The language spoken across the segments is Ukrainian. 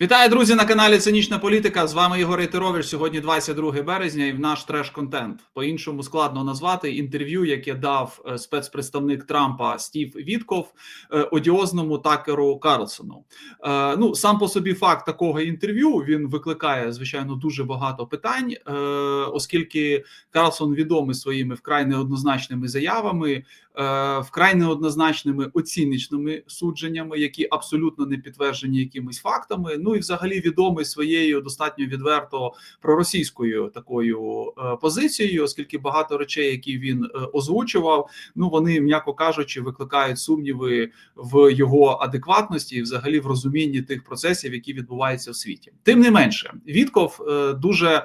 Вітаю, друзі, на каналі Цинічна Політика. З вами Ігор Ітерович. Сьогодні 22 березня, і в наш треш-контент. По-іншому складно назвати інтерв'ю, яке дав е, спецпредставник Трампа Стів Вітков е, одіозному такеру Карлсону. Е, Ну, сам по собі факт такого інтерв'ю він викликає звичайно дуже багато питань, оскільки Карлсон відомий своїми вкрай неоднозначними заявами, вкрай неоднозначними оціночними судженнями, які абсолютно не підтверджені якимись фактами. Ну і взагалі відомий своєю достатньо відверто проросійською такою е, позицією, оскільки багато речей, які він е, озвучував, ну вони, м'яко кажучи, викликають сумніви в його адекватності і взагалі в розумінні тих процесів, які відбуваються в світі. Тим не менше, Вітков е, дуже е,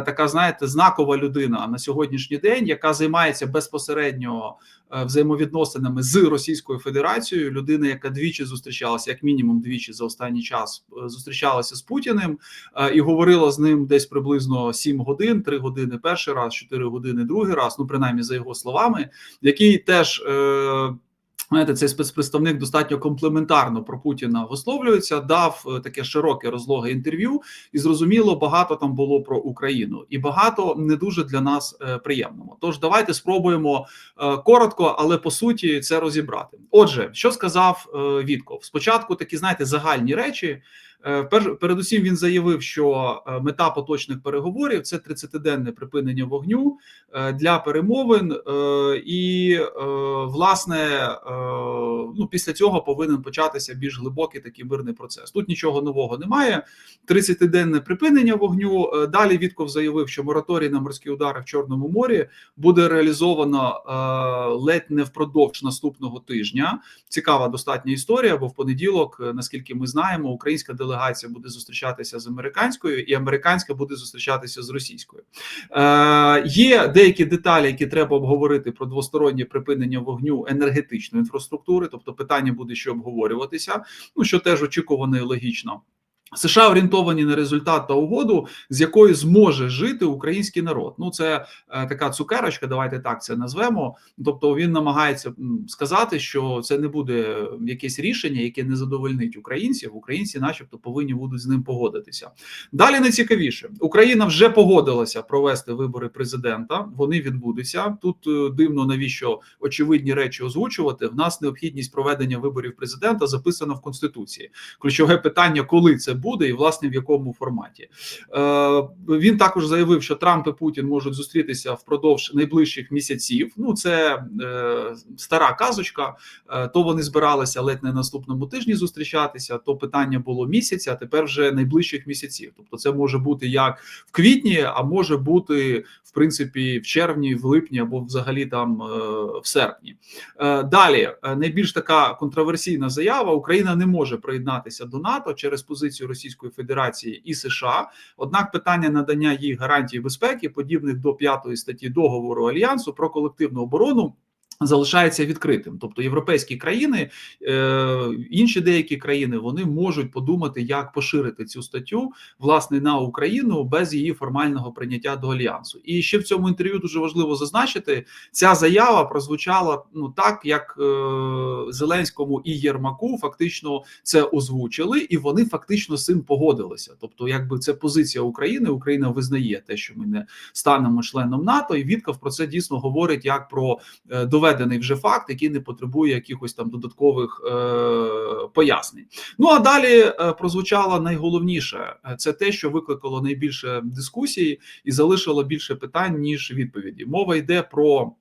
така, знаєте, знакова людина на сьогоднішній день, яка займається безпосередньо е, взаємовідносинами з Російською Федерацією. Людина, яка двічі зустрічалася, як мінімум двічі за останній час е, зустрічалася з Путіним е, і говорила з ним десь приблизно 7 годин, 3 години перший раз, 4 години другий раз. Ну принаймні за його словами, який теж. Знаєте, цей спецпредставник достатньо комплементарно про Путіна висловлюється, дав е, таке широке розлоге інтерв'ю, і зрозуміло, багато там було про Україну, і багато не дуже для нас е, приємного. Тож давайте спробуємо е, коротко, але по суті це розібрати. Отже, що сказав Вітков? Спочатку такі знаєте загальні речі. Е, передусім він заявив, що е, мета поточних переговорів це 30-денне припинення вогню е, для перемовин, і власне ну після цього повинен початися більш глибокий такий мирний процес. Тут нічого нового немає. 30-денне припинення вогню. Далі Вітков заявив, що мораторій на морські удари в Чорному морі буде реалізовано ледь не впродовж наступного тижня. Цікава достатня історія, бо в понеділок, наскільки ми знаємо, українська делегація буде зустрічатися з американською, і американська буде зустрічатися з російською. Е, Є деякі деталі, які треба обговорити про двостороннє припинення вогню енергетичної інфраструктури, тобто питання буде ще обговорюватися. Ну що теж очікувано і логічно. США орієнтовані на результат та угоду, з якою зможе жити український народ. Ну це е, така цукерочка. Давайте так це назвемо. Тобто він намагається сказати, що це не буде якесь рішення, яке не задовольнить українців. Українці, начебто, повинні будуть з ним погодитися. Далі найцікавіше, Україна вже погодилася провести вибори президента. Вони відбудуться тут. е, Дивно, навіщо очевидні речі озвучувати. В нас необхідність проведення виборів президента записана в конституції. Ключове питання, коли це буде, і власне в якому форматі. Е, Він також заявив, що Трамп і Путін можуть зустрітися впродовж найближчих місяців. Ну це е, стара казочка. Е, То вони збиралися ледь не наступному тижні зустрічатися. То питання було місяця, а тепер вже найближчих місяців. Тобто, це може бути як в квітні, а може бути в принципі в червні, в липні або взагалі там в серпні. Далі найбільш така контроверсійна заява: Україна не може приєднатися до НАТО через позицію Російської Федерації і США. Однак питання надання їй гарантій безпеки, подібних до п'ятої статті договору альянсу про колективну оборону. Залишається відкритим, тобто європейські країни, е, інші деякі країни вони можуть подумати, як поширити цю статтю власне на Україну без її формального прийняття до альянсу. І ще в цьому інтерв'ю дуже важливо зазначити, ця заява прозвучала ну так, як е, Зеленському і Єрмаку фактично це озвучили, і вони фактично з цим погодилися. Тобто, якби це позиція України, Україна визнає те, що ми не станемо членом НАТО, і Вітков про це дійсно говорить як про е, доведений вже факт, який не потребує якихось там додаткових е, пояснень. Ну а далі е, прозвучало найголовніше Е, це те, що викликало найбільше дискусій і залишило більше питань ніж відповіді. Мова йде про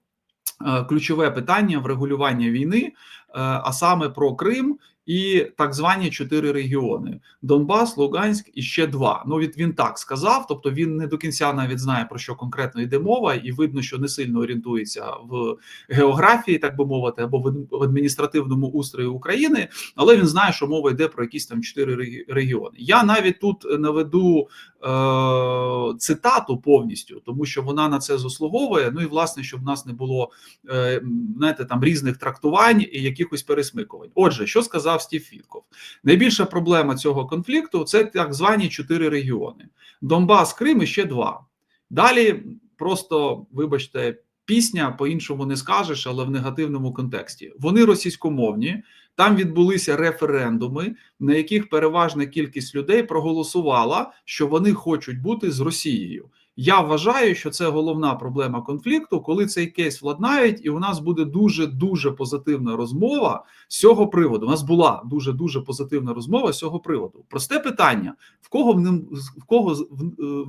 е, ключове питання врегулювання війни, а саме про Крим. І так звані чотири регіони: Донбас, Луганськ і ще два. Ну від він так сказав. Тобто він не до кінця навіть знає про що конкретно йде мова, і видно, що не сильно орієнтується в географії, так би мовити, або в адміністративному устрої України. Але він знає, що мова йде про якісь там чотири регіони. Я навіть тут наведу е, цитату повністю, тому що вона на це заслуговує. Ну і власне, щоб в нас не було е, знаєте, там різних трактувань і якихось пересмикувань. Отже, що сказав Стів Вітков? Найбільша проблема цього конфлікту це так звані чотири регіони: Донбас, Крим і ще два. Далі просто, вибачте, пісня по-іншому не скажеш, але в негативному контексті. Вони російськомовні. Там відбулися референдуми, на яких переважна кількість людей проголосувала, що вони хочуть бути з Росією. Я вважаю, що це головна проблема конфлікту, коли цей кейс владнають, і у нас буде дуже дуже позитивна розмова з цього приводу. У нас була дуже дуже позитивна розмова з цього приводу. Просте питання: в кого в ним в кого в,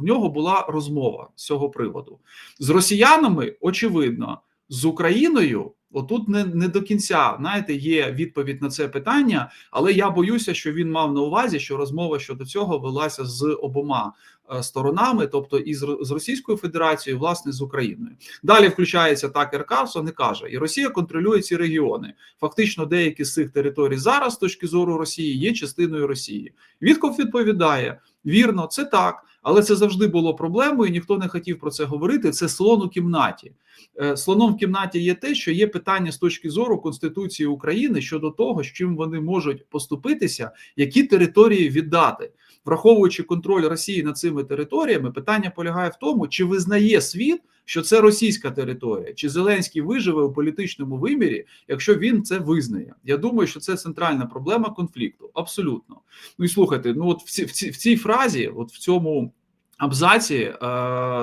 в нього була розмова з цього приводу? З росіянами очевидно, з Україною. Отут не не до кінця знаєте, є відповідь на це питання, але я боюся, що він мав на увазі, що розмова щодо цього велася з обома е, сторонами, тобто і з, Російською Федерацією, власне, з Україною. Далі включається Такер Карлсон і каже: і Росія контролює ці регіони. Фактично, деякі з цих територій зараз, з точки зору Росії, є частиною Росії. Відков відповідає: вірно, це так, але це завжди було проблемою. Ніхто не хотів про це говорити. Це слон у кімнаті. Е, слоном в кімнаті є те, що є питання з точки зору Конституції України щодо того, з чим вони можуть поступитися, які території віддати, враховуючи контроль Росії над цими територіями, питання полягає в тому, чи визнає світ, що це російська територія, чи Зеленський виживе у політичному вимірі, якщо він це визнає. Я думаю, що це центральна проблема конфлікту. Абсолютно. Ну і слухайте, ну от в цій в цій, в цій фразі, от в цьому абзаці, е,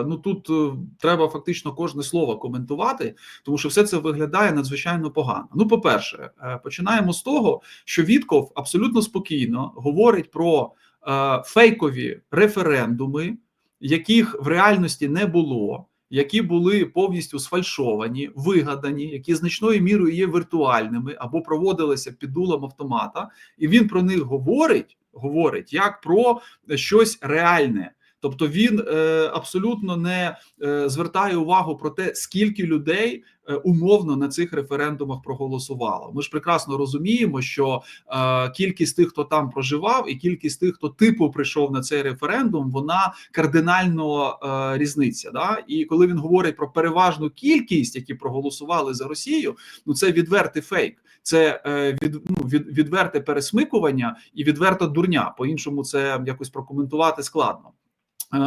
ну тут е, треба фактично кожне слово коментувати, тому що все це виглядає надзвичайно погано. Ну, по-перше, е, починаємо з того, що Вітков абсолютно спокійно говорить про фейкові референдуми, яких в реальності не було. Які були повністю сфальшовані, вигадані, які значною мірою є віртуальними або проводилися під дулом автомата, і він про них говорить, говорить як про щось реальне. Тобто він е, абсолютно не е, звертає увагу про те, скільки людей е, умовно на цих референдумах проголосувало. Ми ж прекрасно розуміємо, що кількість тих, хто там проживав, і кількість тих, хто типу прийшов на цей референдум, вона кардинально різниця. Да? І коли він говорить про переважну кількість, які проголосували за Росію, ну це відвертий фейк. Це від, ну, від, відверте пересмикування і відверта дурня. По іншому це якось прокоментувати складно. Е,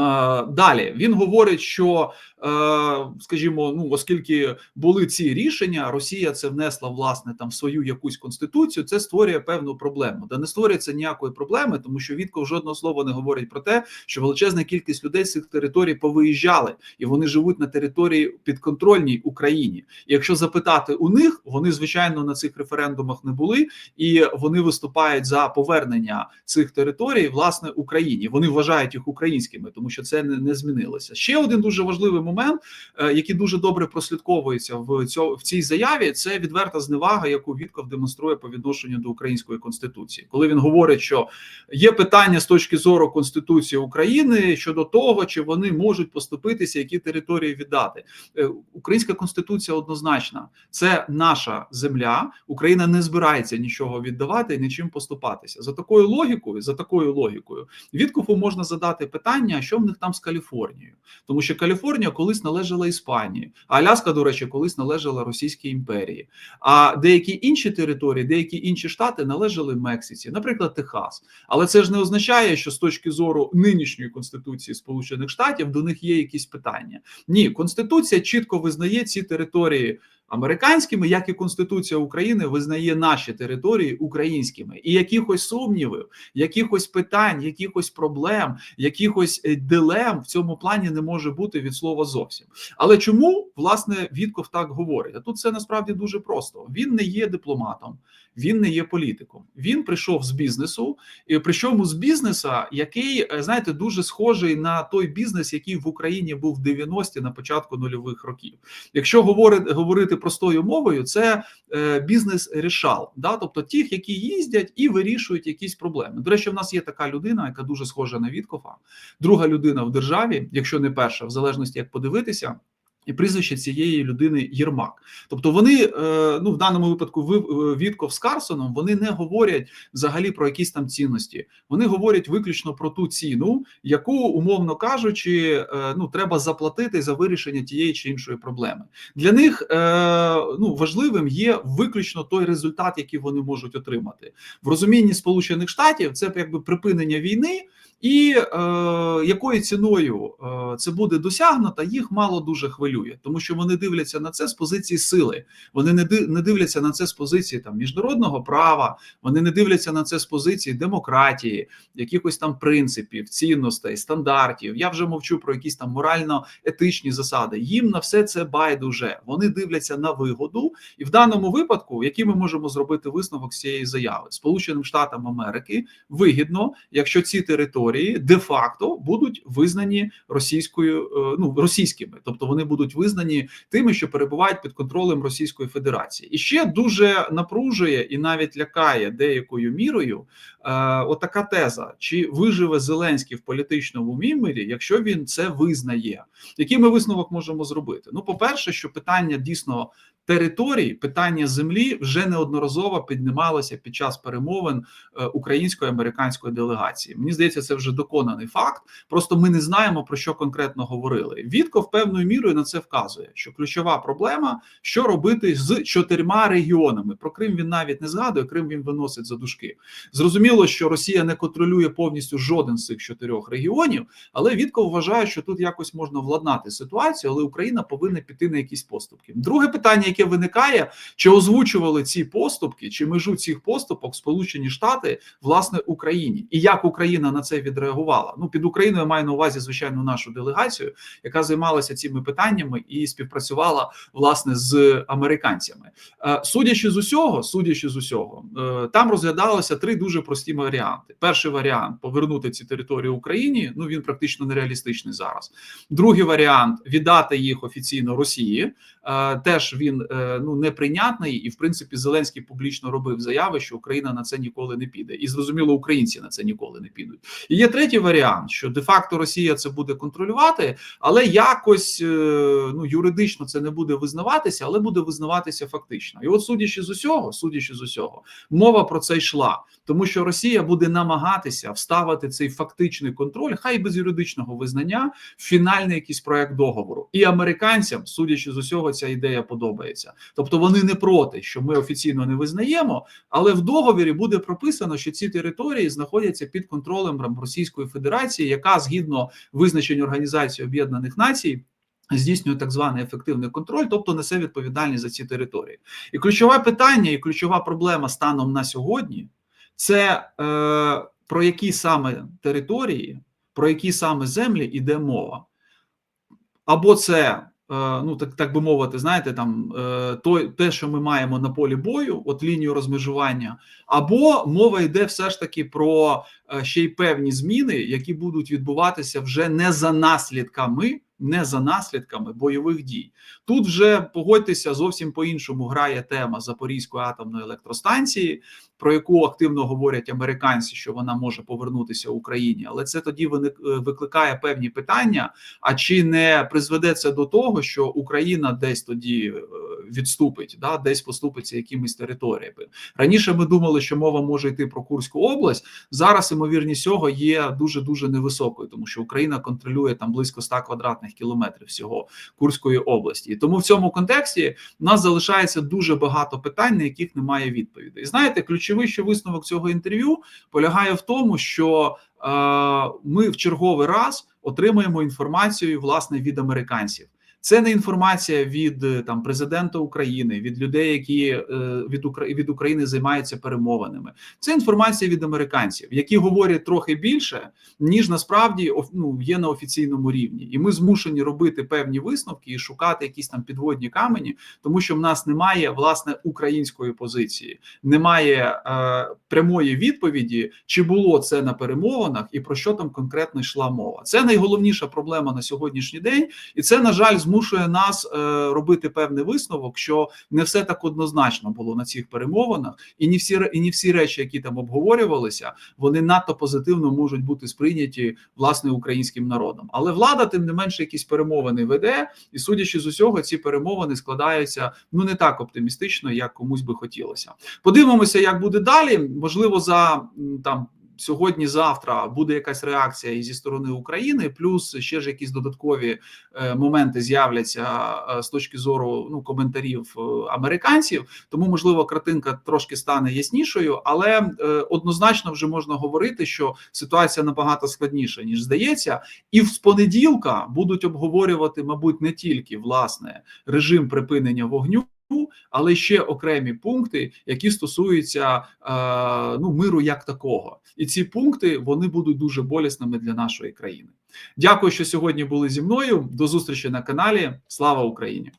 далі він говорить, що Е, скажімо, ну оскільки були ці рішення, Росія це внесла власне там свою якусь конституцію. Це створює певну проблему. Та не створюється ніякої проблеми, тому що Вітков жодного слова не говорить про те, що величезна кількість людей з цих територій повиїжджали, і вони живуть на території підконтрольній Україні. І Якщо запитати у них, вони звичайно на цих референдумах не були, і вони виступають за повернення цих територій власне Україні. Вони вважають їх українськими, тому що це не, не змінилося. Ще один дуже важливий момент, е, який дуже добре прослідковується в цьому в цій заяві, це відверта зневага, яку Вітков демонструє по відношенню до української конституції, коли він говорить, що є питання з точки зору конституції України щодо того, чи вони можуть поступитися, які території віддати. Е, українська конституція однозначна, це наша земля. Україна не збирається нічого віддавати і нічим поступатися. За такою логікою, за такою логікою, Віткову можна задати питання, що в них там з Каліфорнією, тому що Каліфорнія колись належала Іспанії, а Аляска, до речі, колись належала Російській імперії. А деякі інші території, деякі інші штати належали Мексиці, наприклад, Техас. Але це ж не означає, що з точки зору нинішньої конституції Сполучених Штатів до них є якісь питання. Ні, конституція чітко визнає ці території американськими, як і Конституція України визнає наші території українськими, і якихось сумнівів, якихось питань, якихось проблем, якихось е, дилем в цьому плані не може бути від слова зовсім. Але чому власне Вітков так говорить? А тут це насправді дуже просто. Він не є дипломатом, він не є політиком. Він прийшов з бізнесу, і причому з бізнеса, який е, знаєте, дуже схожий на той бізнес, який в Україні був в 90-ті на початку нульових років. Якщо говорити говорити простою мовою, це е, бізнес рішал, да, тобто тих, які їздять і вирішують якісь проблеми. До речі, в нас є така людина, яка дуже схожа на Віткофа, друга людина в державі, якщо не перша, в залежності як подивитися. І прізвище цієї людини Єрмак. Тобто вони е, ну в даному випадку е, Вітков з Карсоном вони не говорять взагалі про якісь там цінності. Вони говорять виключно про ту ціну, яку, умовно кажучи, е, ну треба заплатити за вирішення тієї чи іншої проблеми. Для них ну важливим є виключно той результат, який вони можуть отримати в розумінні Сполучених Штатів. Це якби припинення війни І е, якою ціною е, це буде досягнуто, їх мало дуже хвилює, тому що вони дивляться на це з позиції сили. Вони не ди- не дивляться на це з позиції там міжнародного права, вони не дивляться на це з позиції демократії, якихось там принципів, цінностей, стандартів. Я вже мовчу про якісь там морально-етичні засади. Їм на все це байдуже. Вони дивляться на вигоду, і в даному випадку, який ми можемо зробити висновок з цієї заяви, Сполученим Штатам Америки вигідно, якщо ці території де-факто будуть визнані російською, е, ну російськими, тобто вони будуть визнані тими, що перебувають під контролем Російської Федерації, і ще дуже напружує і навіть лякає деякою мірою. Е, отака теза: чи виживе Зеленський в політичному мірі, якщо він це визнає? Який ми висновок можемо зробити? Ну, по-перше, що питання дійсно територій, питання землі вже неодноразово піднімалося під час перемовин е, української американської делегації. Мені здається, це вже доконаний факт. Просто ми не знаємо про що конкретно говорили. Вітков певною мірою на це вказує, що ключова проблема, що робити з чотирма регіонами. Про Крим він навіть не згадує. Крим він виносить за дужки. Зрозуміло, що Росія не контролює повністю жоден з цих чотирьох регіонів, але Вітков вважає, що тут якось можна владнати ситуацію, але Україна повинна піти на якісь поступки. Друге питання, яке виникає, чи озвучували ці поступки, чи межу цих поступок Сполучені Штати власне Україні, і як Україна на це відреагувала? Ну під Україною я маю на увазі звичайно нашу делегацію, яка займалася цими питаннями і співпрацювала власне з американцями. Е, Судячи з усього, судячи з усього, е, там розглядалося три дуже прості варіанти. Перший варіант повернути ці території Україні. Ну він практично нереалістичний зараз. Другий варіант віддати їх офіційно Росії. Е, Теж він ну неприйнятний, і в принципі Зеленський публічно робив заяви, що Україна на це ніколи не піде, і зрозуміло, українці на це ніколи не підуть. І є третій варіант, що де-факто Росія це буде контролювати, але якось е, ну юридично це не буде визнаватися, але буде визнаватися фактично. І от, судячи з усього, судячи з усього, мова про це йшла, тому що Росія буде намагатися вставити цей фактичний контроль, хай без юридичного визнання, в фінальний якийсь проект договору. І американцям, судячи з усього, ця ідея подобається. Тобто вони не проти, що ми офіційно не визнаємо, але в договорі буде прописано, що ці території знаходяться під контролем Російської Федерації, яка згідно визначень Організації Об'єднаних Націй. Здійснює так званий ефективний контроль, тобто несе відповідальність за ці території. І ключове питання, і ключова проблема станом на сьогодні це е, про які саме території, про які саме землі йде мова. Або це, ну так так би мовити, знаєте, там е, той, те, що ми маємо на полі бою, от лінію розмежування, або мова йде все ж таки про е, ще й певні зміни, які будуть відбуватися вже не за наслідками. Не за наслідками бойових дій тут вже погодьтеся зовсім по іншому грає тема Запорізької атомної електростанції, про яку активно говорять американці, що вона може повернутися Україні, але це тоді виник викликає певні питання. А чи не призведе це до того, що Україна десь тоді е, відступить, да десь поступиться якимись територіями? Раніше ми думали, що мова може йти про Курську область. Зараз ймовірність цього є дуже дуже невисокою, тому що Україна контролює там близько 100 квадратних кілометрів всього Курської області. І тому в цьому контексті в нас залишається дуже багато питань, на яких немає відповідей. І знаєте, ключовий ще висновок цього інтерв'ю полягає в тому, що е, ми в черговий раз отримуємо інформацію власне від американців. Це не інформація від там президента України, від людей, які е, від від України займаються перемовинами. Це інформація від американців, які говорять трохи більше, ніж насправді ну, є на офіційному рівні, і ми змушені робити певні висновки і шукати якісь там підводні камені, тому що в нас немає власне української позиції, немає е, прямої відповіді, чи було це на перемовинах, і про що там конкретно йшла мова. Це найголовніша проблема на сьогоднішній день, і це на жаль змушує нас е, робити певний висновок, що не все так однозначно було на цих перемовинах, і не всі і не всі речі, які там обговорювалися, вони надто позитивно можуть бути сприйняті власне українським народом. Але влада, тим не менше, якісь перемовини веде, і судячи з усього, ці перемовини складаються ну не так оптимістично, як комусь би хотілося. Подивимося, як буде далі. Можливо, за там сьогодні-завтра буде якась реакція і зі сторони України, плюс ще ж якісь додаткові е, моменти з'являться е, з точки зору ну коментарів е, американців. Тому можливо картинка трошки стане яснішою, але однозначно вже можна говорити, що ситуація набагато складніша ніж здається, і з понеділка будуть обговорювати, мабуть, не тільки власне режим припинення вогню. Але ще окремі пункти, які стосуються е, ну миру як такого, і ці пункти вони будуть дуже болісними для нашої країни. Дякую, що сьогодні були зі мною. До зустрічі на каналі. Слава Україні!